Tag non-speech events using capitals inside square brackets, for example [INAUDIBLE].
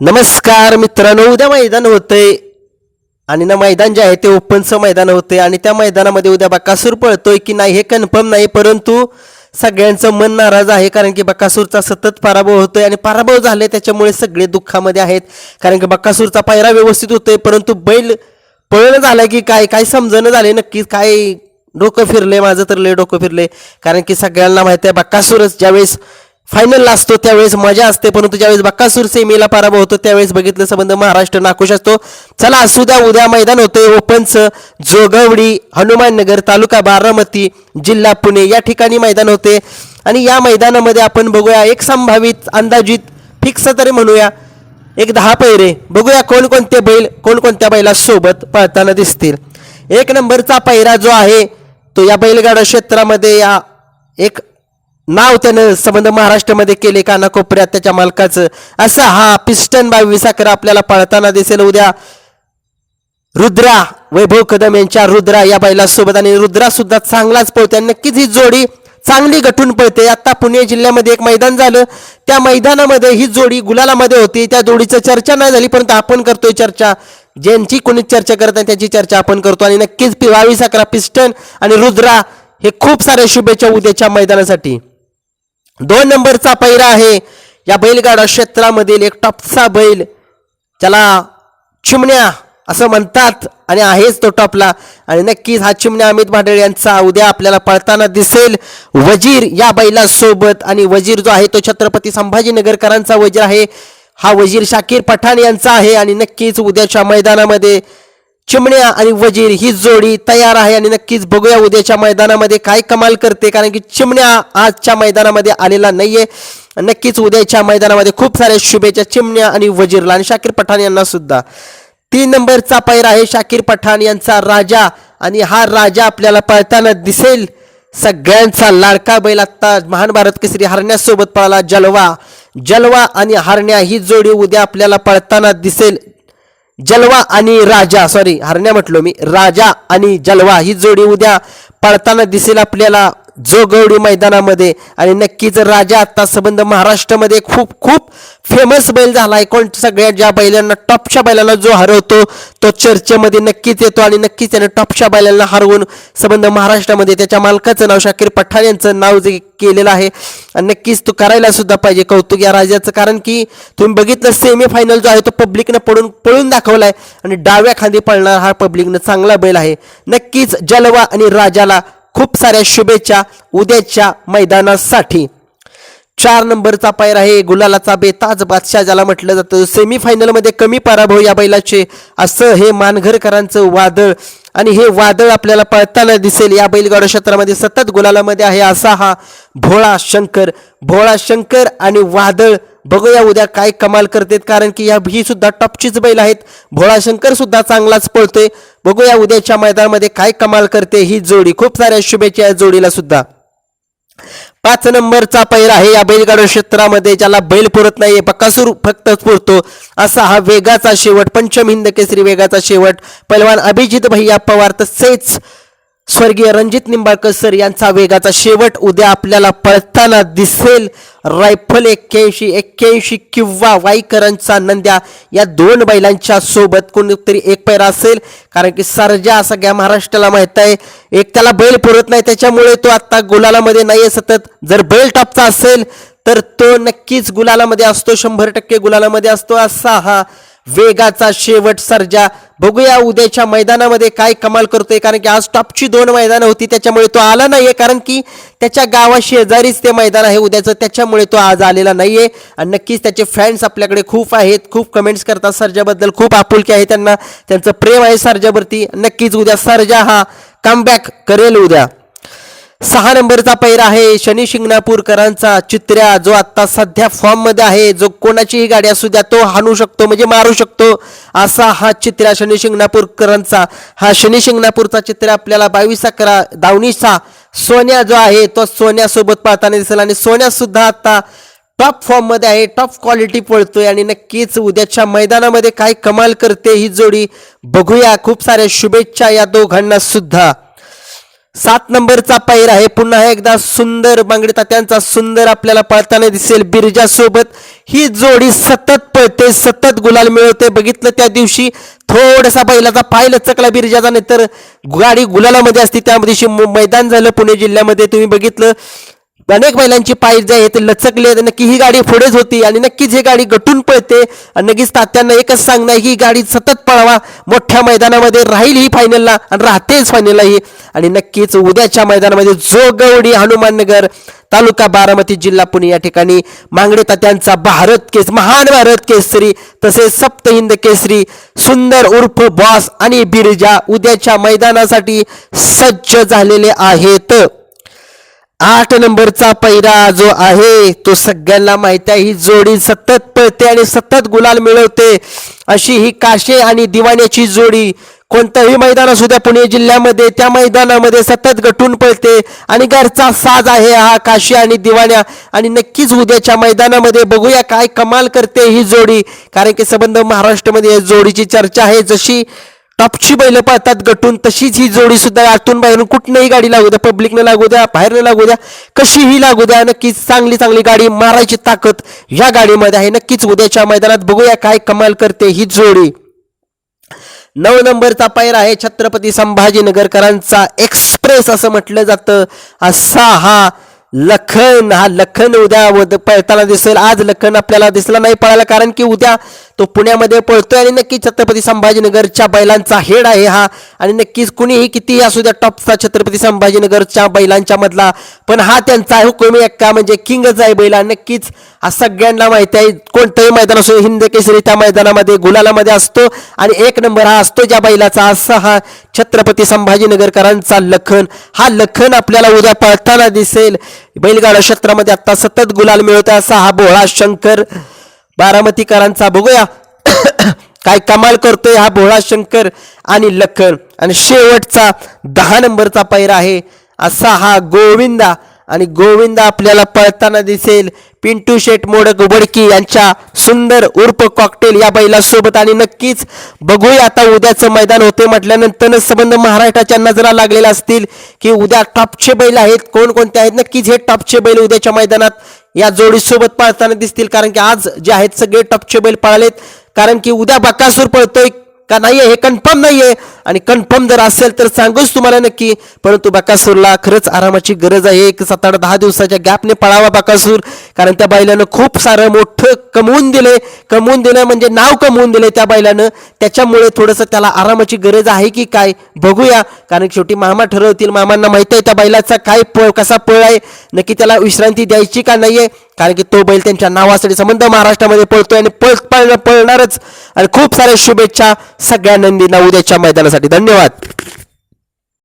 नमस्कार मित्रांनो उद्या मैदान होतंय. आणि ना मैदान जे आहे ते ओपनचं मैदान होते आणि त्या मैदानामध्ये उद्या बकासूर पळतोय की नाही हे कन्फर्म नाही परंतु सगळ्यांचं मन नाराज आहे कारण की बकासूरचा सतत पराभव होतोय. आणि पराभव झाले त्याच्यामुळे सगळे दुःखामध्ये आहेत कारण की बकासूरचा पायरा व्यवस्थित होतोय परंतु बैल पळणं झालं की काय काय समजणं झाले नक्की काय डोकं फिरले माझं तर लय डोकं फिरले कारण की सगळ्यांना माहिती आहे बक्कासूरच ज्यावेळेस फायनलला असतो त्यावेळेस मजा असते परंतु ज्यावेळेस बक्कासूर सेमीला पराभव होतो त्यावेळेस बघितलं संबंध महाराष्ट्र नाखुश असतो. चला असू द्या उद्या मैदान होतंय ओपनच जोगवडी हनुमाननगर तालुका बारामती जिल्हा पुणे या ठिकाणी मैदान होते. आणि या मैदानामध्ये आपण बघूया एक संभावित अंदाजित फिक्स तरी म्हणूया एक दहा पैरे. बघूया कोणकोणते बैल कोणकोणत्या बैला सोबत पळताना दिसतील. एक नंबरचा पैरा जो आहे तो या बैलगाडा क्षेत्रामध्ये या एक नाव त्यानं संबंध महाराष्ट्रामध्ये केले कानाकोपऱ्यात त्याच्या मालकाचं? असा हा पिस्टन बावीस विसाकर आपल्याला पळताना दिसेल. उद्या रुद्रा वैभव कदम यांच्या रुद्रा या बैलासोबत आणि रुद्रा सुद्धा चांगलाच पळतोय. नक्कीच ही जोडी चांगली गठून पळते. आता पुणे जिल्ह्यामध्ये एक मैदान झालं. त्या मैदानामध्ये ही जोडी गुलालामध्ये होती. त्या जोडीचं चर्चा नाही झाली परंतु आपण करतोय चर्चा. ज्यांची कोणी चर्चा करत नाही त्याची चर्चा आपण करतो. आणि नक्कीच पिवावी बावीस पिस्टन आणि रुद्रा हे खूप साऱ्या शुभेच्छा उद्याच्या मैदानासाठी. दोन नंबरचा पैरा आहे. या बैलगाडा क्षेत्रामधील एक टॉपचा बैल त्याला चिमण्या असं म्हणतात आणि आहेच तो टॉपला. आणि नक्कीच हा चिमण्या अमित भांडेळ यांचा उद्या आपल्याला पळताना दिसेल. वजीर या बैलासोबत आणि वजीर जो आहे तो छत्रपती संभाजीनगरकरांचा वजीर आहे. हा वजीर शाकीर पठाण यांचा आहे आणि नक्कीच उद्याच्या मैदानामध्ये चिमण्या आणि वजीर ही जोडी तयार आहे आणि नक्कीच बघूया उद्याच्या मैदानामध्ये काय कमाल करते कारण की चिमण्या आजच्या मैदानामध्ये आलेला नाहीये. नक्कीच उद्याच्या मैदानामध्ये खूप साऱ्या शुभेच्छा चिमण्या आणि वजीरला आणि शाकीर पठाण यांना सुद्धा. तीन नंबरचा पैर आहे शाकीर पठाण यांचा राजा आणि हा राजा आपल्याला पळताना दिसेल. सगळ्यांचा लाडका बैल आत्ता महान भारत केसरी हरण्यासोबत पळाला जलवा. जलवा आणि हरण्या ही जोडी उद्या आपल्याला पळताना दिसेल. जलवा आणि राजा सॉरी हरण्या म्हटलो मी. राजा आणि जलवा ही जोडी उद्या पळताना दिसेल आपल्याला. जोगवडी मैदानामध्ये आणि नक्कीच राजा आत्ता संबंध महाराष्ट्रामध्ये खूप खूप फेमस बैल झाला आहे कोण सगळ्या ज्या बैलांना टॉपच्या बैलांना जो हरवतो तो चर्चेमध्ये नक्कीच येतो आणि नक्कीच त्याने टॉपच्या बैलांना हरवून संबंध महाराष्ट्रामध्ये त्याच्या मालकाचं नाव शाकीर पठाण यांचं नाव जे केलेलं आहे. आणि नक्कीच तो करायला सुद्धा पाहिजे कौतुक या राजाचं. कारण की तुम्ही बघितलं सेमीफायनल जो आहे तो पब्लिकनं पडून पळून दाखवलाय. आणि डाव्या खांदी पळणार हा पब्लिकनं चांगला बैल आहे. नक्कीच जलवा आणि राजाला खूप साऱ्या शुभेच्छा उद्याच्या मैदानासाठी. चार नंबरचा पायर आहे गुलालाचा बेताज बादशाह ज्याला म्हटलं जातं. सेमीफायनलमध्ये कमी पराभव या बैलाचे. असं हे मानघरकरांचं वादळ. आणि हे वादळ आपल्याला पळताना दिसेल. या बैलगाडा क्षेत्रामध्ये सतत गुलालामध्ये आहे असा हा भोळा शंकर. भोळा शंकर आणि वादळ बघूया उद्या काय कमाल करतेत कारण की या ही सुद्धा टॉपचीच बैल आहेत. भोळाशंकर सुद्धा चांगलाच पळतोय. बघूया उद्याच्या मैदानामध्ये काय कमाल करते ही जोडी. खूप साऱ्या शुभेच्छा या जोडीला सुद्धा. पाच नंबरचा पैर आहे या बैलगाडा क्षेत्रामध्ये ज्याला बैल पुरत नाहीये बकासूर फक्त पुरतो. असा हा वेगाचा शेवट पंचम हिंद केसरी वेगाचा शेवट. पैलवान अभिजित भैया पवार तसेच स्वर्गीय रणजित निंबाळकर सर यांचा वेगाचा शेवट उद्या आपल्याला पळताना दिसेल. रायफल एक्क्याऐंशी एक्क्याऐंशी किंवा वाईकरांचा नंद्या या दोन बैलांच्या सोबत कोणतरी एक पैरा असेल. कारण की सरजा सगळ्या महाराष्ट्राला माहीत आहे. एक त्याला बैल पुरत नाही त्याच्यामुळे तो आता गुलालामध्ये नाहीये सतत. जर बैल टॉपचा असेल तर तो नक्कीच गुलालामध्ये असतो. शंभर टक्के गुलालामध्ये असतो असा हा वेगाचा शेवट सर्जा. बघूया उद्याच्या मैदानामध्ये काय कमाल करतोय कारण की आज टॉपची दोन मैदानं होती त्याच्यामुळे तो आला नाहीये कारण की त्याच्या गावा शेजारीच ते मैदान आहे उद्याचं त्याच्यामुळे तो आज आलेला नाहीये. आणि नक्कीच त्याचे फॅन्स आपल्याकडे खूप आहेत खूप कमेंट्स करतात. सर्जाबद्दल खूप आपुलकी आहे त्यांना त्यांचं प्रेम आहे सर्जावरती. नक्कीच उद्या सर्जा हा कमबॅक करेल उद्या. सहा नंबरचा पैर आहे. शनी शिंगणापूरकरांचा चित्र्या जो आता सध्या फॉर्ममध्ये आहे. जो कोणाचीही गाडी असू द्या तो हाणू शकतो म्हणजे मारू शकतो. असा हा चित्र्या शनी शिंगणापूरकरांचा. हा शनी शिंगणापूरचा चित्र आपल्याला बावीस अकरा दावणीचा सोन्या जो आहे तो सोन्यासोबत पाहताना दिसेल. आणि सोन्यासुद्धा आत्ता आता टॉप फॉर्ममध्ये आहे. टॉप क्वालिटी पळतोय आणि नक्कीच उद्याच्या मैदानामध्ये काय कमाल करते ही जोडी बघूया. खूप साऱ्या शुभेच्छा या दोघांना सुद्धा. सात नंबरचा पैर आहे. पुन्हा एकदा सुंदर बांगडी तात्यांचा सुंदर आपल्याला पळताना दिसेल बिरजा सोबत ही जोडी सतत पळते सतत गुलाल मिळवते. बघितलं त्या दिवशी थोडासा बैलाचा पाय लचकला बिरजाचा नाही तर गाडी गुलालामध्ये असते. त्या दिवशी मु- मैदान झालं पुणे जिल्ह्यामध्ये. तुम्ही बघितलं अनेक बैलांची पाय जे आहे ते लचकले नक्की ही गाडी पुढेच होती आणि नक्कीच ही गाडी गटून पळते. आणि नक्कीच तात्यांना एकच सांगणं आहे की ही गाडी सतत पळवा. मोठ्या मैदानामध्ये राहील ही फायनलला आणि राहतेच फायनलला ही. आणि नक्कीच उद्याच्या मैदानामध्ये जो गवडी हनुमाननगर तालुका बारामती जिल्हा पुणे या ठिकाणी. मांगडे तात्यांचा भारत केस महान भारत केसरी तसेच सप्त हिंद केसरी सुंदर उर्फ बॉस आणि बिरजा उद्याच्या मैदानासाठी सज्ज झालेले आहेत. आठ नंबरचा पैरा जो आहे तो सगळ्यांना माहिती आहे. ही जोडी सतत पळते आणि सतत गुलाल मिळवते. अशी ही काशे आणि दिवाण्याची जोडी कोणतंही मैदान असू द्या पुणे जिल्ह्यामध्ये त्या मैदानामध्ये सतत गटून पळते. आणि घरचा साज आहे हा काशी आणि दिवाण्या. आणि नक्कीच उद्याच्या मैदानामध्ये बघूया काय कमाल करते ही जोडी. कारण की संबंध महाराष्ट्रामध्ये जोडीची चर्चा आहे. जशी टॉपची बैल पाहतात गटून. तशीच ही जोडी सुद्धा आतून बाहेरून कुठनंही गाडी लागू द्या पब्लिकनं लागू द्या बाहेरनं लागू द्या कशीही लागू द्या नक्कीच चांगली चांगली गाडी मारायची ताकद या गाडीमध्ये आहे. नक्कीच उद्याच्या मैदानात बघूया काय कमाल करते ही जोडी. नऊ नंबरचा पैर आहे छत्रपती संभाजीनगरकरांचा एक्सप्रेस असं म्हटलं जातं. असा हा लखन हा लखन उद्या पळताना दिसेल. आज लखन आपल्याला दिसला नाही पळायला कारण की उद्या तो पुण्यामध्ये पळतोय आणि नक्की छत्रपती संभाजीनगरच्या बैलांचा हेड आहे हा. आणि नक्कीच कुणीही कितीही असू द्या टॉपचा छत्रपती संभाजीनगरच्या बैलांच्या मधला पण हा त्यांचा हुकुमी एक्का म्हणजे किंगच आहे बैला. नक्कीच हा सगळ्यांना माहिती आहे कोणतंही मैदान असो हिंद केसरी त्या मैदानामध्ये गुलालामध्ये असतो. आणि एक नंबर हा असतो ज्या बैलाचा असा हा छत्रपती संभाजीनगरकरांचा लखन. हा लखन आपल्याला उद्या पळताना दिसेल. बैलगाडा क्षेत्रामध्ये आता सतत गुलाल मिळवतो असा हा भोळा शंकर बारामतीकरांचा बघूया. [COUGHS] काय कमाल करतोय हा भोळा शंकर आणि लखन. आणि शेवटचा दहा नंबरचा पैरा आहे असा हा गोविंदा. आणि गोविंदा आपल्याला पळताना दिसेल. पिंटू शेट मोडक उबडकी यांच्या सुंदर उर्फ कॉकटेल या बैलासोबत. आणि नक्कीच बघूया आता उद्याचं मैदान होते म्हटल्यानंतर संबंध महाराष्ट्राच्या नजरा लागलेल्या असतील की उद्या टॉपचे बैल आहेत. कोणकोणते आहेत? नक्कीच हे टॉपचे बैल उद्याच्या मैदानात या जोडीसोबत पळताना दिसतील कारण की आज जे आहेत सगळे टॉपचे बैल पळालेत. कारण की उद्या बकासूर पळतोय. का नाहीये? हे कन्फर्म नाहीये. आणि कन्फर्म जर असेल तर सांगूच तुम्हाला नक्की. परंतु बकासूरला खरंच आरामाची गरज आहे. एक सात आठ दहा दिवसाच्या गॅपने पळावा बकासूर. कारण त्या बैलानं खूप सारं मोठं कमवून दिले. कमवून दिलं म्हणजे नाव कमवून दिले त्या बैलानं. त्याच्यामुळे थोडंसं त्याला आरामाची गरज आहे की काय? बघूया. कारण शेवटी मामा ठरवतील. मामांना माहिती आहे त्या बैलाचा काय पळ कसा पळ आहे. नक्की त्याला विश्रांती द्यायची का नाहीये? कारण की तो बैल त्यांच्या नावासाठी संबंध महाराष्ट्रामध्ये पळतोय आणि पळ पळ पळणारच. आणि खूप साऱ्या शुभेच्छा सगळ्या नंदींना उद्याच्या मैदानासाठी. धन्यवाद.